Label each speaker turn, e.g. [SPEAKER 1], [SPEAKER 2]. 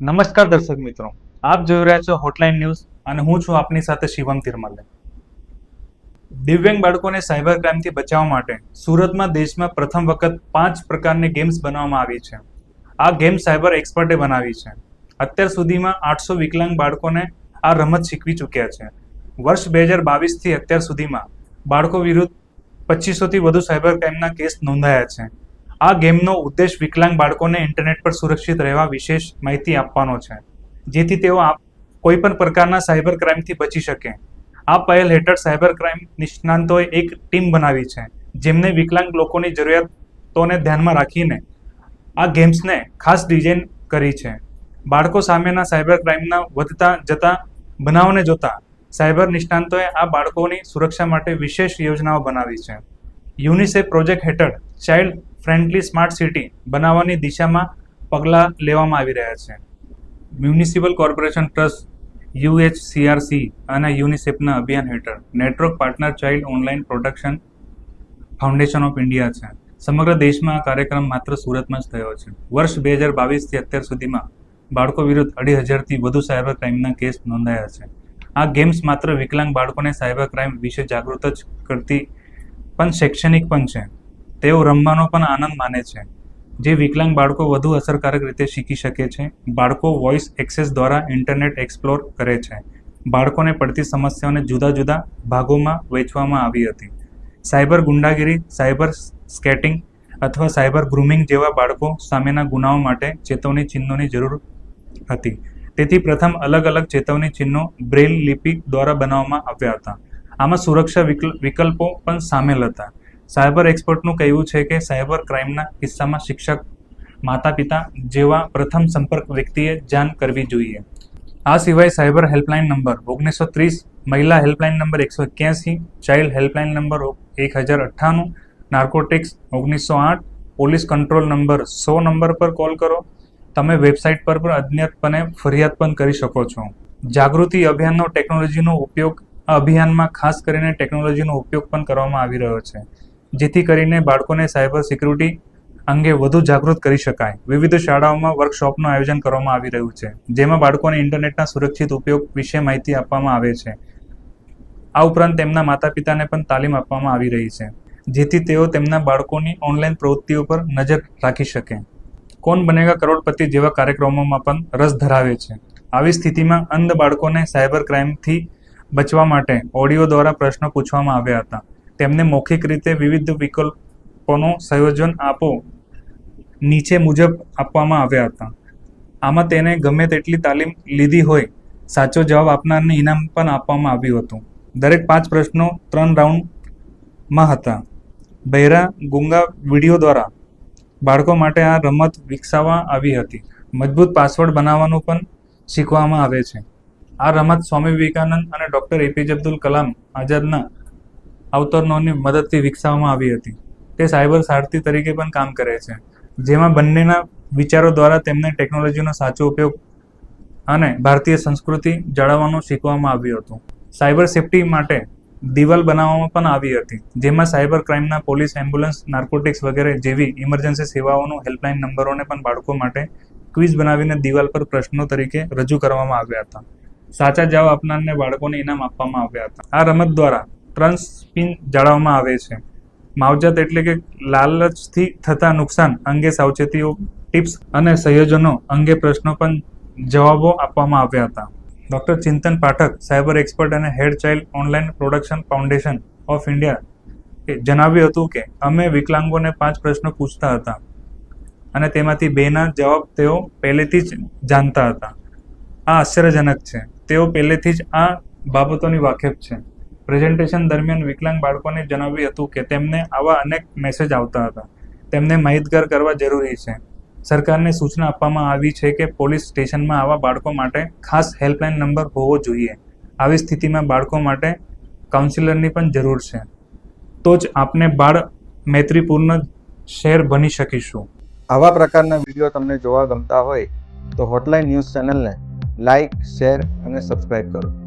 [SPEAKER 1] નમસ્કાર દર્શક મિત્રો. આપ જોઈ રહ્યા છો હોટલાઇન ન્યૂઝ અને હું છું આપની સાથે શિવમ તિરમલે. દિવ્યાંગ બાળકોને સાયબર ક્રાઇમથી બચાવવા માટે સુરતમાં દેશમાં પ્રથમ વખત પાંચ પ્રકારની ગેમ્સ બનાવવામાં આવી છે. આ ગેમ સાયબર એક્સપર્ટે બનાવી છે. અત્યાર સુધીમાં આઠસો વિકલાંગ બાળકોને આ રમત શીખવી ચૂક્યા છે. વર્ષ બે હજાર બાવીસથી અત્યાર સુધીમાં બાળકો વિરુદ્ધ પચીસોથી વધુ સાયબર ક્રાઇમના કેસ નોંધાયા છે. આ ગેમનો ઉદ્દેશ વિકલાંગ બાળકોને ઇન્ટરનેટ પર સુરક્ષિત રહેવા વિશેષ માહિતી આપવાનો છે. જેથી તેઓ આ કોઈ પણ પ્રકારના સાયબર ક્રાઇમથી બચી શકે. આ પહેલ હેઠળ સાયબર ક્રાઇમ નિષ્ણાંતોએ એક ટીમ બનાવી છે, જેમને વિકલાંગ લોકોની જરૂરિયાતોને ધ્યાનમાં રાખીને આ ગેમ્સને ખાસ ડિઝાઇન કરી છે. બાળકો સામેના સાયબર ક્રાઇમના વધતા જતા બનાવને જોતા સાયબર નિષ્ણાંતોએ આ બાળકોની સુરક્ષા માટે વિશેષ યોજનાઓ બનાવી છે. યુનિસેફ પ્રોજેક્ટ હેઠળ ચાઇલ્ડ ફ્રેન્ડલી સ્માર્ટ સિટી બનાવવાની દિશામાં પગલાં લેવામાં આવી રહ્યા છે. મ્યુનિસિપલ કોર્પોરેશન ટ્રસ્ટ યુએચસીઆરસી અને યુનિસેફના અભિયાન હેઠળ network partner child online production foundation of India છે. સમગ્ર દેશમાં આ કાર્યક્રમ માત્ર સુરતમાં જ થયો છે. વર્ષ બે હજાર બાવીસથી અત્યાર સુધીમાં બાળકો વિરુદ્ધ અઢી હજારથી વધુ સાયબર ક્રાઇમના કેસ નોંધાયા છે. આ ગેમ્સ માત્ર વિકલાંગ બાળકોને સાયબર ક્રાઇમ વિશે જાગૃત જ કરતી પણ શૈક્ષણિક પણ છે. તેઓ રમવાનો પણ આનંદ માને છે. જે વિકલાંગ બાળકો વધુ અસરકારક રીતે શીખી શકે છે, બાળકો વોઇસ એક્સેસ દ્વારા ઇન્ટરનેટ એક્સપ્લોર કરે છે. બાળકોને પડતી સમસ્યાઓને જુદા જુદા ભાગોમાં વહેંચવામાં આવી હતી. સાયબર ગુંડાગીરી, સાયબર સ્કેટિંગ અથવા સાયબર ગ્રુમિંગ જેવા બાળકો સામેના ગુનાઓ માટે ચેતવણી ચિહ્નોની જરૂર હતી. તેથી પ્રથમ અલગ અલગ ચેતવણી ચિહ્નો બ્રેલ લિપિ દ્વારા બનાવવામાં આવ્યા હતા. આમાં સુરક્ષા વિકલ- વિકલ્પો પણ સામેલ હતા. સાયબર એક્સપર્ટનું કહેવું છે કે સાયબર ક્રાઇમના કિસ્સામાં શિક્ષક માતા પિતા જેવા પ્રથમ સંપર્ક વ્યક્તિએ જાણ કરવી જોઈએ. આ સિવાય સાયબર હેલ્પલાઇન નંબર ઓગણીસો ત્રીસ, મહિલા હેલ્પલાઇન નંબર એકસો એક્યાસી, ચાઇલ્ડ હેલ્પલાઇન નંબર એક હજાર અઠ્ઠાણું, નાર્કોટિક્સ ઓગણીસો આઠ, પોલીસ કંટ્રોલ નંબર સો નંબર પર કોલ કરો. તમે વેબસાઇટ પર પણ અજ્ઞાતપણે ફરિયાદ પણ કરી શકો છો. જાગૃતિ અભિયાનનો ટેકનોલોજીનો ઉપયોગ આ અભિયાનમાં ખાસ કરીને ટેકનોલોજીનો ઉપયોગ પણ કરવામાં આવી રહ્યો છે. જેથી કરીને બાળકોને સાયબર સિક્યુરિટી અંગે વધુ જાગૃત કરી શકાય. વિવિધ શાળાઓમાં વર્કશોપનું આયોજન કરવામાં આવી રહ્યું છે, જેમાં બાળકોને ઇન્ટરનેટના સુરક્ષિત ઉપયોગ વિશે માહિતી આપવામાં આવે છે. આ ઉપરાંત તેમના માતા પિતાને પણ તાલીમ આપવામાં આવી રહી છે, જેથી તેઓ તેમના બાળકોની ઓનલાઈન પ્રવૃત્તિઓ પર નજર રાખી શકે. કોણ બનેગા કરોડપતિ જેવા કાર્યક્રમોમાં પણ રસ ધરાવે છે. આવી સ્થિતિમાં અંધ બાળકોને સાયબર ક્રાઇમથી બચવા માટે ઓડિયો દ્વારા પ્રશ્નો પૂછવામાં આવ્યા હતા. તેમને મૌખિક રીતે વિવિધ વિકલ્પોનું સંયોજન આપો, નીચે મુજબ આપવામાં આવ્યા હતા. આમાં તેને ગમે તેટલી તાલીમ લીધી હોય, સાચો જવાબ આપનારને ઇનામ પણ આપવામાં આવ્યું હતું. દરેક પાંચ પ્રશ્નો ત્રણ રાઉન્ડમાં હતા. બહેરા ગુંગા વીડિયો દ્વારા, બાળકો માટે આ રમત વિકસાવવા આવી હતી. મજબૂત પાસવર્ડ બનાવવાનું પણ શીખવામાં આવે છે. આ રમત સ્વામી વિવેકાનંદ અને ડૉક્ટર એપીજે અબ્દુલ કલામ આઝાદના અવતરણોની મદદથી વિકસાવવામાં આવી હતી. તે સાયબર સારથી તરીકે પણ કામ કરે છે. જેમાં બંનેના વિચારો દ્વારા તેમને ટેકનોલોજીનો સાચો ઉપયોગ અને ભારતીય સંસ્કૃતિ જાળવવાનું શીખવામાં આવ્યું હતું. સાયબર સેફટી માટે દિવાલ બનાવવામાં પણ આવી હતી, જેમાં સાયબર ક્રાઇમના પોલીસ, એમ્બ્યુલન્સ, નાર્કોટિક્સ વગેરે જેવી ઇમરજન્સી સેવાઓનું હેલ્પલાઇન નંબરોને પણ બાળકો માટે ક્વિઝ બનાવીને દિવાલ પર પ્રશ્નો તરીકે રજૂ કરવામાં આવ્યા હતા. સાચા જવાબ આપનારને બાળકોને ઇનામ આપવામાં આવ્યા હતા. આ રમત દ્વારા ત્રણ સ્પિન જાળવવામાં આવે છે. માવજત એટલે કે લાલચથી થતા નુકસાન અંગે સાવચેતીઓ, ટિપ્સ અને સંયોજનો અંગે પ્રશ્નો પણ જવાબો આપવામાં આવ્યા હતા. Doctor Chintan Pathak, cyber expert અને head child online production foundation of India જણાવ્યું હતું કે, અમે વિકલાંગોને પાંચ પ્રશ્નો પૂછતા હતા અને તેમાંથી બેના જવાબ તેઓ પહેલેથી જ જાણતા હતા. આ આશ્ચર્યજનક છે. તેઓ પહેલેથી જ આ બાબતોની વાકેફ છે. પ્રેઝન્ટેશન દરમિયાન વિકલાંગ બાળકોને જણાવ્યું હતું કે તેમને આવા અનેક મેસેજ આવતા હતા. તેમને માહિતગાર કરવા જરૂરી છે. સરકારને સૂચના આપવામાં આવી છે કે પોલીસ સ્ટેશનમાં આવા બાળકો માટે ખાસ હેલ્પલાઇન નંબર હોવો જોઈએ. આવી સ્થિતિમાં બાળકો માટે કાઉન્સિલરની પણ જરૂર છે. તો જ આપણે બાળ મૈત્રીપૂર્ણ શહેર બની શકીશું.
[SPEAKER 2] આવા પ્રકારના વીડિયો તમને જોવા ગમતા હોય તો હોટલાઇન ન્યૂઝ ચેનલને લાઇક શેર અને સબસ્ક્રાઈબ કરો.